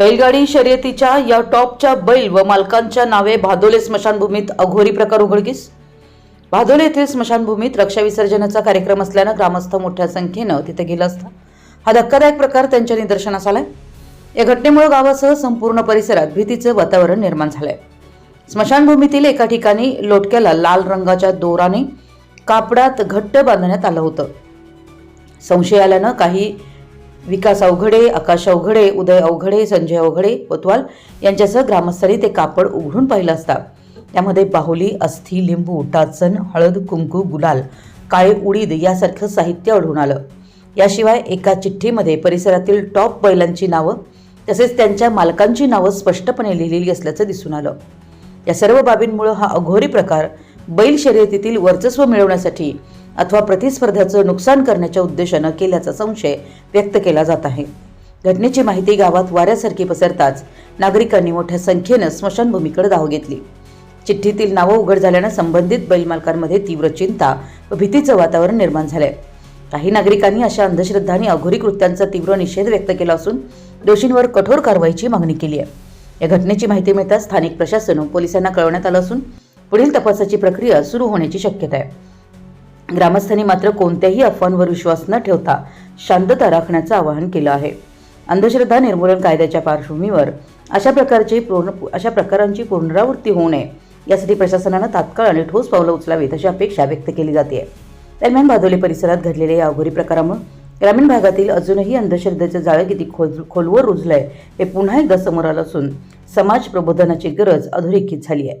बैलगाडी शर्यतीच्या या टॉपच्या बैल व मालकांच्या नावे भादोले स्मशानभूमीत अघोरी प्रकार उघडकीस? भादोले येथील स्मशानभूमीत रक्षा विसर्जनाचा कार्यक्रम असल्यानं ग्रामस्थ मोठ्या संख्येनं तिथे गेला असता हा धक्कादायक प्रकार त्यांच्या निदर्शनास आलाय. या घटनेमुळे गावासह संपूर्ण परिसरात भीतीचं वातावरण निर्माण झालंय. स्मशानभूमीतील एका ठिकाणी लोटक्याला लाल रंगाच्या दोराने कापडात घट्ट बांधण्यात आलं होतं. संशय आल्यानं काही विकास अवघडे आकाश अवघडे उदय अवघडे संजय अवघडे कोतवाल यांच्यासह ग्रामस्थांनी ते कापड उघडून पाहिलं असता. त्यामध्ये बाहुली अस्थि लिंबू टाचन हळद कुंकू गुलाल काळे उडीद यासारखं साहित्य आढळून आलं. याशिवाय एका चिठ्ठीमध्ये परिसरातील टॉप बैलांची नावं तसेच त्यांच्या मालकांची नावं स्पष्टपणे लिहिलेली असल्याचं दिसून आलं. या सर्व बाबींमुळे हा अघोरी प्रकार बैल शर्यतीतील वर्चस्व मिळवण्यासाठी अथवा प्रतिस्पर्ध्याचं नुकसान करण्याच्या उद्देशानं केल्याचा संशय व्यक्त केला जात आहे. घटनेची माहिती गावात वाऱ्यासारखी पसरताच नागरिकांनी मोठ्या संख्येनं स्मशानभूमीकडे धाव घेतली. चिठ्ठीतील नावं उघड झाल्यानं संबंधित बैलमालकांमध्ये तीव्र चिंता व भीतीचं वातावरण निर्माण झालंय. काही नागरिकांनी अशा अंधश्रद्धा आणि अघोरी कृत्यांचा तीव्र निषेध व्यक्त केला असून दोषींवर कठोर कारवाईची मागणी केली आहे. या घटनेची माहिती मिळताच स्थानिक प्रशासन पोलिसांना कळवण्यात आलं असून पुढील तपासाची प्रक्रिया सुरू होण्याची शक्यता आहे. ग्रामस्थांनी मात्र कोणत्याही अफवांवर विश्वास न ठेवता शांतता राखण्याचं आवाहन केलं आहे. अंधश्रद्धा निर्मूलन कायद्याच्या पार्श्वभूमीवर अशा प्रकारची पूर्ण अशा प्रकारांची पुनरावृत्ती होऊ नये यासाठी प्रशासनानं तात्काळ आणि ठोस पावलं उचलावीत अशी अपेक्षा व्यक्त केली जाते दरम्यान भादोली परिसरात घडलेल्या या अघोरी प्रकारामुळे ग्रामीण भागातील अजूनही अंधश्रद्धेचं जाळं किती खोल खोलवर रुजलंय हे पुन्हा एकदा समोर आलं असून समाज प्रबोधनाची गरज अधोरेखित झाली आहे.